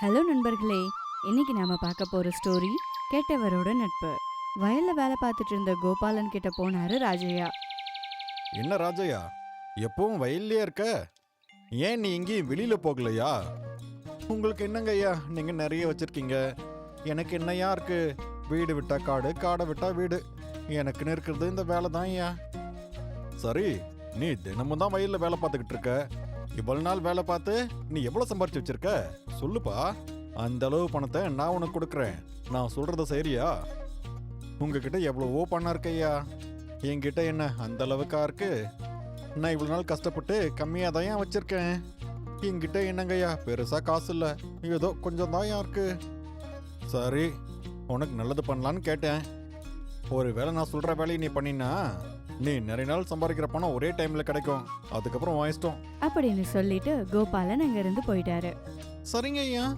Hello நண்பர்களே இன்னைக்கு நாம பார்க்க போற ஸ்டோரி கெட்டவரோட நட்பு. வயல்ல வேலை பார்த்துட்டு இருந்த கோபாலன் கிட்ட போனாரு ராஜையா என்ன ராஜையா எப்பவும் வயல்லையே இருக்க? ஏன் நீ எங்கேயும் வெளியில போகலையா? உங்களுக்கு என்னங்க ஐயா நீங்க நிறைய வச்சிருக்கீங்க. எனக்கு என்னையா இருக்கு? வீடு விட்டா காடு காடை விட்டா வீடு. எனக்குன்னு இருக்கிறது இந்த வேலை தான் ஐயா. சரி நீ தினமும் தான் வயல்ல வேலை பார்த்துக்கிட்டு இருக்க. இவ்வளவு நாள் வேலை பார்த்து நீ எவ்வளவு சம்பாரிச்சு வச்சிருக்க? சொல்லுப்பா. அந்த அளவு பணத்தை நான் உனக்கு கொடுக்குறேன். நான் சொல்றத சரியா? உங்ககிட்ட எவ்வளவோ பணம் இருக்கையா என்கிட்ட என்ன அந்த அளவுக்கா இருக்கு? நான் இவ்வளவு நாள் கஷ்டப்பட்டு கம்மியாக தான் ஏன் வச்சிருக்கேன்? என்கிட்ட என்னங்கய்யா பெருசா காசு இல்லை. ஏதோ கொஞ்சம் தான் இருக்கு? சரி உனக்கு நல்லது பண்ணலான்னு கேட்டேன். ஒருவேளை நான் சொல்ற வேலையை நீ பண்ணினா நீ நிறைய நாள் சம்பாதிக்கிற பணம் ஒரே டைம்ல கிடைக்கும். அதுக்கப்புறம் இஷ்டம். அப்படின்னு சொல்லிட்டு கோபாலன் அங்க இருந்து போயிட்டாரு. சரிங்க ஐயா.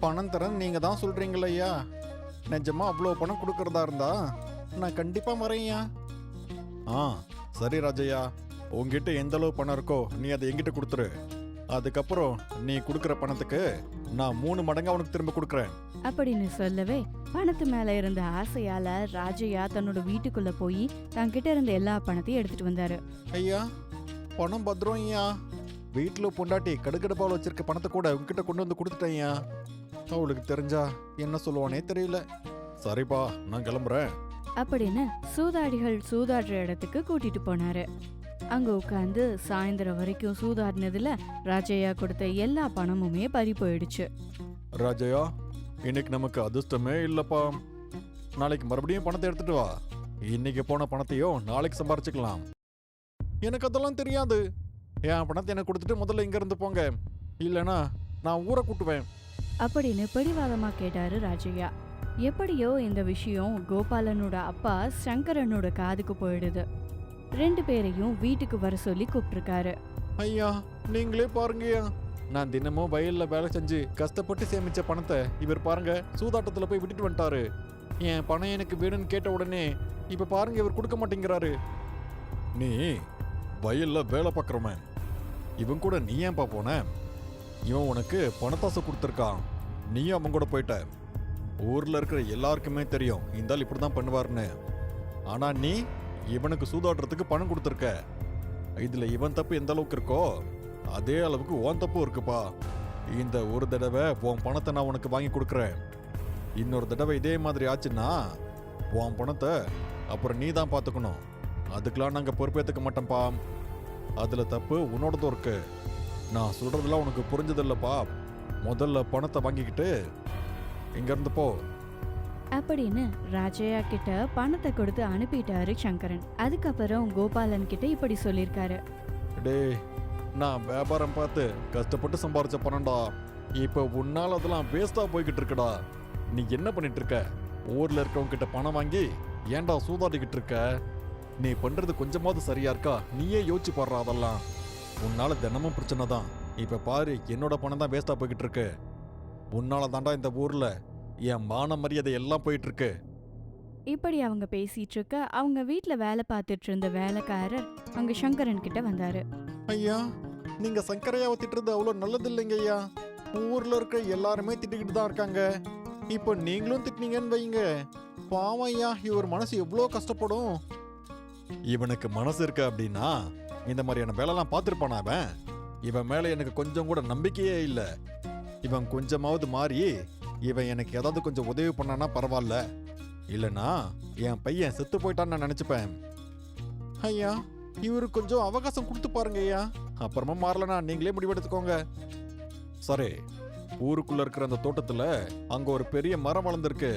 பணம் தரேன் நீங்க தான் சொல்றீங்களா ஐயா. நிஜமா அவ்வளோ பணம் கொடுக்கறதா இருந்தா நான் கண்டிப்பா வரேன்யா ஆ சரி ராஜையா. உங்ககிட்ட எந்த அளவு பணம் இருக்கோ நீ அதை என்கிட்ட கொடுத்துரு. அதுக்கப்புறம் நீ கொடுக்குற பணத்துக்கு நான் மூணு மடங்கு அவனுக்கு திரும்ப கொடுக்குறேன். அப்படின்னு சொல்லவே பணத்து மேல இருந்த ஆசையால ராஜையா தன்னோட வீட்டுக்குள்ள போய் தன்கிட்ட இருந்த எல்லா பணத்தையும் எடுத்துட்டு வந்தாரு. ஐயா பணம் பத்திரம் ஐயா. வீட்டில் பொண்டாட்டி கடுகடுப்பாவில் வச்சிருக்க பணத்தை கூட உங்ககிட்ட கொண்டு வந்து கொடுத்துட்டேன் ஐயா. அவளுக்கு தெரிஞ்சா என்ன சொல்லுவானே தெரியல. சரிப்பா நான் கிளம்புறேன். அப்படின்னு சூதாடிகள் சூதாடுற இடத்துக்கு கூட்டிட்டு போனாரு. அங்க உட்காந்து சாயந்தரம் வரைக்கும் சூதாடினதுல ராஜையா கொடுத்த எல்லா பணமுமே பறி போயிடுச்சு. ராஜையா இன்னைக்கு நமக்கு அதிர்ஷ்டமே இல்லப்பா. நாளைக்கு மறுபடியும் பணத்தை எடுத்துட்டு வா. இன்னைக்கு போன பணத்தையும் நாளைக்கு சம்பாரிச்சுக்கலாம். எனக்கு அதெல்லாம் தெரியாது. என் பணத்தை எனக்கு கொடுத்துட்டு முதல்ல இங்க இருந்து போங்க. இல்லைன்னா நான் ஊரை கூட்டுவேன். அப்படின்னு பிடிவாதமா கேட்டாரு ராஜையா. எப்படியோ இந்த விஷயம் கோபாலனோட அப்பா சங்கரனோட காதுக்கு போயிடுது. ரெண்டு பேரையும் வீட்டுக்கு வர சொல்லி கூப்பிட்டிருக்காரு. ஐயா நீங்களே பாருங்கய்யா. நான் தினமும் வயல்ல வேலை செஞ்சு கஷ்டப்பட்டு சேமிச்ச பணத்தை இவர் பாருங்க சூதாட்டத்துல போய் விட்டுட்டு வந்துட்டாரு. என் பணம் எனக்கு வேணும்னு கேட்ட உடனே இப்ப பாருங்க இவர் கொடுக்க மாட்டேங்கிறாரு. நீ வயல்ல வேலை பார்க்குறவன். இவன் கூட நீ ஏன்பா போன? இவன் உனக்கு பணத்தாசை கொடுத்துருக்கான். நீயும் அவன் கூட போயிட்ட. ஊர்ல இருக்கிற எல்லாருக்குமே தெரியும் இந்த ஆள் இப்படிதான் பண்ணுவாருன்னு ஆனா நீ இவனுக்கு சூதாடுறதுக்கு பணம் கொடுத்துருக்க. இதில் இவன் தப்பு எந்த அளவுக்கு இருக்கோ அதே அளவுக்கு ஓன் தப்பு இருக்குப்பா. இந்த ஒரு தடவை உன் பணத்தை நான் உனக்கு வாங்கி கொடுக்குறேன். இன்னொரு தடவை இதே மாதிரி ஆச்சுன்னா உன் பணத்தை அப்புறம் நீ தான் பார்த்துக்கணும். அதுக்கெலாம் நாங்கள் பொறுப்பேற்றுக்க மாட்டோம்ப்பா. அதில் தப்பு உன்னோடதும் இருக்கு. நான் சொல்கிறதுலாம் உனக்கு புரிஞ்சதில்லப்பா. முதல்ல பணத்தை வாங்கிக்கிட்டு இங்கேருந்து போ. அப்படின்னு ராஜையா கிட்ட பணத்தை கொடுத்து அனுப்பிட்டாரு சங்கரன். அதுக்கப்புறம் கோபாலன் கிட்ட இப்படி சொல்லியிருக்காரு. டேய் நான் வியாபாரம் பார்த்து கஷ்டப்பட்டு சம்பாரிச்ச பணம்டா. இப்போ உன்னால அதெல்லாம் வேஸ்டா போய்கிட்டு இருக்கடா. நீ என்ன பண்ணிட்டு இருக்க? ஊர்ல இருக்கவங்க கிட்ட பணம் வாங்கி ஏன்டா சூதாடிக்கிட்டு இருக்க? நீ பண்றது கொஞ்சமாவது சரியா இருக்கா? நீயே யோசிச்சு பாடுற அதெல்லாம். உன்னால தினமும் பிரச்சனை தான். இப்ப பாரு என்னோட பணம் தான் வேஸ்டா போய்கிட்டு இருக்கு. உன்னால தாண்டா இந்த ஊர்ல என் மான மரியாதை எல்லாம் போயிட்டு இருக்கு இப்படி அவங்க பேசிட்டு இருக்க அவங்க வீட்ல வேலை பார்த்துட்டு இருந்த வேலைக்காரர் அங்க சங்கரன் கிட்ட வந்தாரு. ஐயா நீங்க சங்கரையாவை திட்டுறது அவ்வளோ நல்லது இல்லைங்க ஐயா. ஊர்ல இருக்க எல்லாருமே திட்டிக்கிட்டு தான் இருக்காங்க. இப்போ நீங்களும் திட்டினீங்கன்னு வைங்க. பாவம் ஐயா இவர் மனசு எவ்வளோ கஷ்டப்படும். இவனுக்கு மனசு இருக்கு அப்படின்னா இந்த மாதிரியான வேலைலாம் பார்த்துருப்பானா அவன்? இவன் மேல எனக்கு கொஞ்சம் கூட நம்பிக்கையே இல்லை. இவன் கொஞ்சமாவது மாறி இவன் எனக்கு ஏதாவது கொஞ்சம் உதவி பண்ணானா பரவாயில்ல. இல்லைனா என் பையன் செத்து போயிட்டான்னு நான் நினச்சிப்பேன். ஐயா இவரு கொஞ்சம் அவகாசம் கொடுத்து பாருங்க ஐயா. அப்புறமா மாறலனா நீங்களே முடிவெடுத்துக்கோங்க. சரி ஊருக்குள்ள இருக்கிற அந்த தோட்டத்துல அங்க ஒரு பெரிய மரம் வளர்ந்துருக்கு.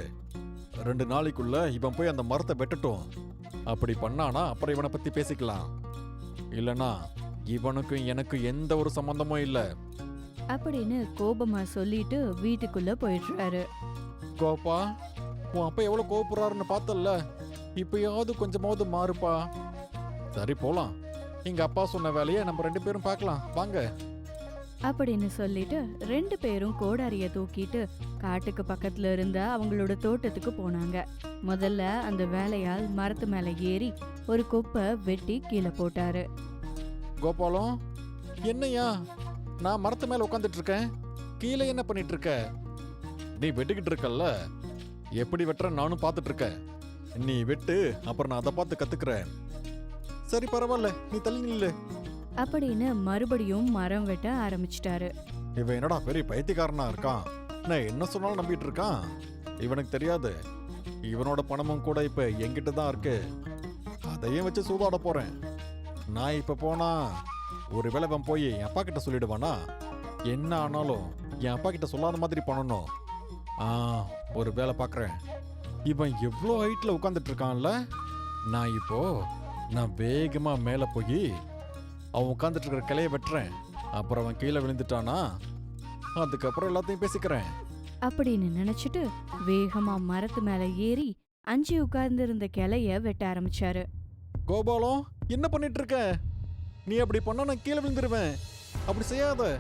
ரெண்டு நாளைக்குள்ள இவன் போய் அந்த மரத்தை வெட்டட்டும். அப்படி பண்ணானா அப்புறம் இவனை பத்தி பேசிக்கலாம். இல்லனா இவனுக்கும் எனக்கும் எந்த ஒரு சம்பந்தமும் இல்லை. அப்படின்னு கோபமா சொல்லிட்டு வீட்டுக்குள்ள போயிடுறாரு. கோப்பா உன் அப்பா எவ்வளவு கோவப்படுறாருன்னு பார்த்தல்ல? இப்பயாவது கொஞ்சமாவது மாறுப்பா. சரி போலாம். எங்க அப்பா சொன்ன வேலையை நம்ம ரெண்டு பேரும் பார்க்கலாம். வாங்க. அப்படின்னு சொல்லிட்டு ரெண்டு பேரும் கோடாரிய தூக்கிட்டு காட்டுக்கு பக்கத்துல இருந்த அவங்களோட தோட்டத்துக்கு போனாங்க. முதல்ல அந்த வேலையால் மரத்து மேல ஏறி ஒரு கொப்பை வெட்டி கீழே போட்டாரு. கோபாலம் என்னய்யா? நான் மரத்து மேல உட்காந்துட்டு இருக்கேன் கீழே என்ன பண்ணிட்டு இருக்க நீ வெட்டிக்கிட்டு இருக்கல்ல? எப்படி வெட்டுற? நானும் பார்த்துட்டு இருக்கேன் நீ வெட்டு அப்புறம் நான் அதை பார்த்து கத்துக்கிறேன். சரி பரவாயில்ல. நீ தள்ளி நில்லு. அப்படின்னு மறுபடியும் மரம் வெட்ட ஆரம்பிச்சிட்டாரு. இவன் என்னடா பெரிய பைத்தியக்காரனா இருக்கான்? நான் என்ன சொன்னாலும் நம்பிட்டு இருக்கான்? இவனுக்கு தெரியாது. இவனோட பணமும் கூட இப்ப என்கிட்ட தான் இருக்கு. அதையும் வச்சு சூதாட போறேன். நான் இப்ப போனா ஒருவேளை இவன் போய் என் அப்பா கிட்ட சொல்லிடுவானா? என்ன ஆனாலும் என் அப்பா கிட்ட சொல்லாத மாதிரி பண்ணணும். ஆ ஒரு வேலை பார்க்குறேன் இவன் எவ்வளோ ஹைட்டில் உட்காந்துட்டு இருக்கான்ல? நான் இப்போ நான் வேகமா மேலே போய் அவன் உட்காந்துட்டு இருக்கிற கிளைய வெட்டுறேன். அப்புறம் அவன் கீழே விழுந்துட்டானா? அதுக்கப்புறம் எல்லாத்தையும் பேசிக்கிறேன். அப்படின்னு நினைச்சிட்டு வேகமா மரத்து மேல ஏறி அஞ்சு உட்கார்ந்திருந்த கிளைய வெட்ட ஆரம்பிச்சாரு. கோபாலம் என்ன பண்ணிட்டு இருக்க? நீ அப்படி பண்ணா நான் கீழே விழுந்துருவேன். அப்படி செய்யாத.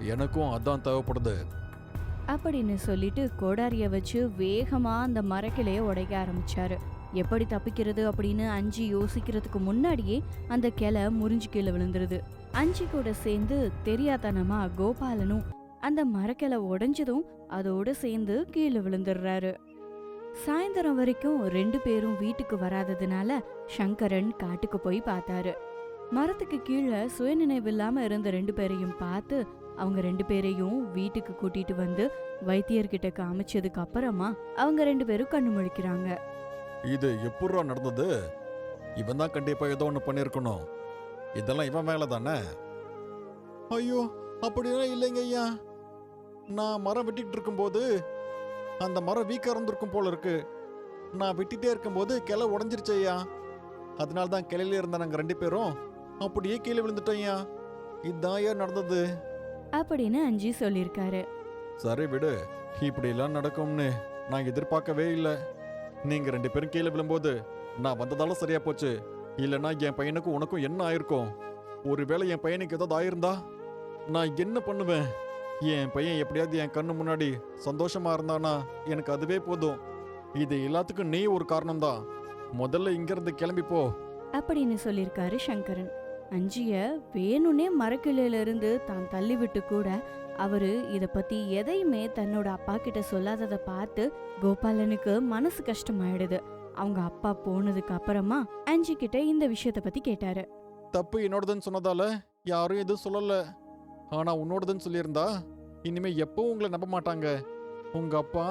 எனக்கும் அதான் தேவைப்படுது. அப்படின்னு சொல்லிட்டு கோடாரிய வச்சு வேகமா அந்த மரக்கிளைய உடைக்க ஆரம்பிச்சாரு. எப்படி தப்பிக்கிறது அப்படின்னு அஞ்சு யோசிக்கிறதுக்கு முன்னாடியே அந்த கிளை முறிஞ்சு கீழே விழுந்துருது. அஞ்சு கூட சேர்ந்து தெரியாதனமா கோபாலனும் அந்த மரக்கிளை உடைஞ்சதும் அதோட சேர்ந்து கீழே விழுந்துடுறாரு. சாயந்தரம் வரைக்கும் ரெண்டு பேரும் வீட்டுக்கு வராததுனால சங்கரன் காட்டுக்கு போய் பார்த்தாரு. மரத்துக்கு கீழே சுயநினைவில்லாம இருந்த ரெண்டு பேரையும் பார்த்து அவங்க ரெண்டு பேரையும் வீட்டுக்கு கூட்டிட்டு வந்து வைத்தியர்கிட்ட காமிச்சதுக்கு அப்புறமா அவங்க ரெண்டு பேரும் கண்ணு முழிக்கிறாங்க. இது எப்பட்றா நடந்தது? இவன் தான் கண்டிப்பா ஏதோ ஒன்று பண்ணியிருக்கணும் இதெல்லாம் இவன் மேல தானே ஐயோ அப்படியெல்லாம் இல்லைங்க ஐயா. நான் மரம் வெட்டிக்கிட்டு இருக்கும்போது அந்த மரம் வீக்கா இருந்திருக்கும் போல இருக்கு. நான் வெட்டிட்டே இருக்கும்போது கிளை உடஞ்சிருச்சு ஐயா. அதனால தான் கிளையில இருந்த நாங்கள் ரெண்டு பேரும் அப்படியே கீழே விழுந்துட்டோம் ஐயா. இதான் ஐயா நடந்தது. அப்படின்னு அஞ்சி சொல்லியிருக்காரு. சரி விடு இப்படிலாம் நடக்கும்னு நான் எதிர்பார்க்கவே இல்லை. நீங்க ரெண்டு பேரும் கீழே விழும்போது நான் வந்ததால சரியா போச்சு. இல்லைன்னா என் பையனுக்கும் உனக்கும் என்ன ஆயிருக்கும்? ஒருவேளை என் பையனுக்கு ஏதாவது ஆயிருந்தா நான் என்ன பண்ணுவேன்? என் பையன் எப்படியாவது என் கண்ணு முன்னாடி சந்தோஷமா இருந்தானா? எனக்கு அதுவே போதும். இது எல்லாத்துக்கும் நீ ஒரு காரணம்தான். முதல்ல இங்கிருந்து கிளம்பி போ. அப்படின்னு சொல்லியிருக்காரு சங்கரன். அஞ்சிய வேணும்னே மரக்கிளையிலிருந்து தான் தள்ளிவிட்டு கூட அவரு இத பத்தி எதையுமே தன்னோட அப்பா கிட்ட சொல்லாததை பார்த்து கோபாலனுக்கு மனசு கஷ்டமாயிடுது. அவங்க அப்பா போனதுக்கு அப்புறமா அஞ்சி கிட்ட இந்த விஷயத்த பத்தி கேட்டாரு. தப்பு என்னோடதுன்னு சொன்னதால யாரும் எதுவும் சொல்லல. ஆனா உன்னோடதுன்னு சொல்லியிருந்தா இனிமே எப்பவும் உங்களை நம்ப மாட்டாங்க. உங்க அப்பா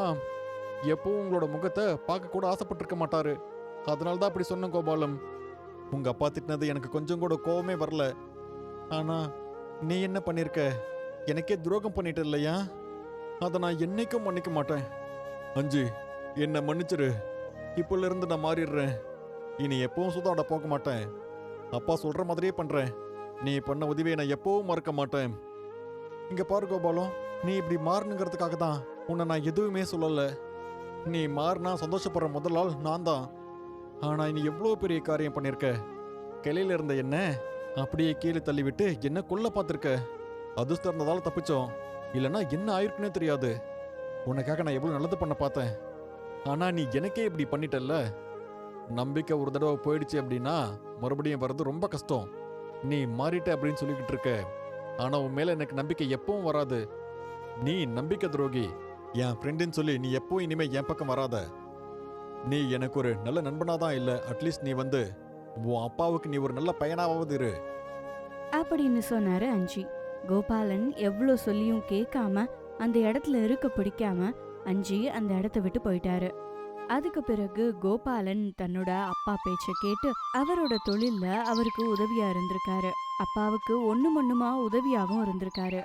எப்பவும் உங்களோட முகத்தை பார்க்க கூட ஆசைப்பட்டிருக்க மாட்டாரு. அதனால தான் அப்படி சொன்னேன் கோபாலம். உங்க அப்பா திட்டினது எனக்கு கொஞ்சம் கூட கோவமே வரல. ஆனா நீ என்ன பண்ணிருக்க? எனக்கே துரோகம் பண்ணிட்ட இல்லையா? அதை நான் என்னைக்கும் மன்னிக்க மாட்டேன். அஞ்சு என்னை மன்னிச்சிரு. இப்போல இருந்து நான் மாறிடுறேன். இனி எப்பவும் சுதாட போக மாட்டேன். அப்பா சொல்ற மாதிரியே பண்றேன். நீ பண்ண உதவியை நான் எப்பவும் மறக்க மாட்டேன். இங்க பாரு கோபாலம் நீ இப்படி மாறணுங்கிறதுக்காக தான் உன்னை நான் எதுவுமே சொல்லலை. நீ மாறினா சந்தோஷப்படுற முதல் ஆள் நான் தான் ஆனா நீ எவ்வளோ பெரிய காரியம் பண்ணியிருக்க கிளையில இருந்த என்ன? அப்படியே கீழே தள்ளிவிட்டு என்ன கொல்ல பார்த்துருக்க? அதிர்ஷ்டம் இருந்ததால தப்பிச்சோம். இல்லைன்னா என்ன ஆயிருக்குன்னே தெரியாது. உனக்காக நான் எவ்வளோ நல்லது பண்ண பார்த்தேன். ஆனால் நீ எனக்கே இப்படி பண்ணிட்டல்ல. நம்பிக்கை ஒரு தடவை போயிடுச்சு அப்படின்னா மறுபடியும் வர்றது ரொம்ப கஷ்டம். நீ மாறிட்ட அப்படின்னு சொல்லிக்கிட்டு இருக்க. ஆனால் உன் மேலே எனக்கு நம்பிக்கை எப்பவும் வராது. நீ நம்பிக்கை துரோகி. என் ஃப்ரெண்டுன்னு சொல்லி நீ எப்போ இனிமே என் பக்கம் வராத. நீ எனக்கு ஒரு நல்ல நண்பனா தான் இல்ல அட்லீஸ்ட் நீ வந்து உன் அப்பாவுக்கு நீ ஒரு நல்ல பையனாவது இரு. அப்படின்னு சொன்னாரு அஞ்சி. கோபாலன் எவ்வளோ சொல்லியும் கேட்காம அந்த இடத்துல இருக்க பிடிக்காம அஞ்சி அந்த இடத்த விட்டு போயிட்டாரு. அதுக்கு பிறகு கோபாலன் தன்னோட அப்பா பேச்ச கேட்டு அவரோட தொழில்ல அவருக்கு உதவியா இருந்திருக்காரு. அப்பாவுக்கு ஒண்ணு மண்ணுமா உதவியாகவும் இருந்திருக்காரு.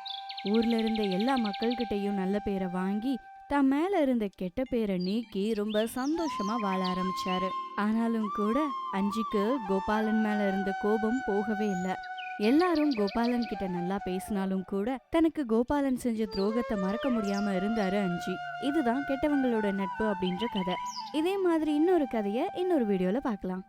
ஊர்ல இருந்த எல்லா மக்கள்கிட்டயும் நல்ல பேரை வாங்கி தான் மேல இருந்த கெட்ட பேரை நீக்கி ரொம்ப சந்தோஷமா வாழ ஆரம்பிச்சாரு. ஆனாலும் கூட அஞ்சிக்கு கோபாலன் மேல இருந்த கோபம் போகவே இல்ல. எல்லாரும் கோபாலன் கிட்ட நல்லா பேசினாலும் கூட தனக்கு கோபாலன் செஞ்ச துரோகத்தை மறக்க முடியாம இருந்தாரு அஞ்சி. இதுதான் கெட்டவங்களோட நட்பு அப்படின்ற கதை. இதே மாதிரி இன்னொரு கதையை இன்னொரு வீடியோல பார்க்கலாம்.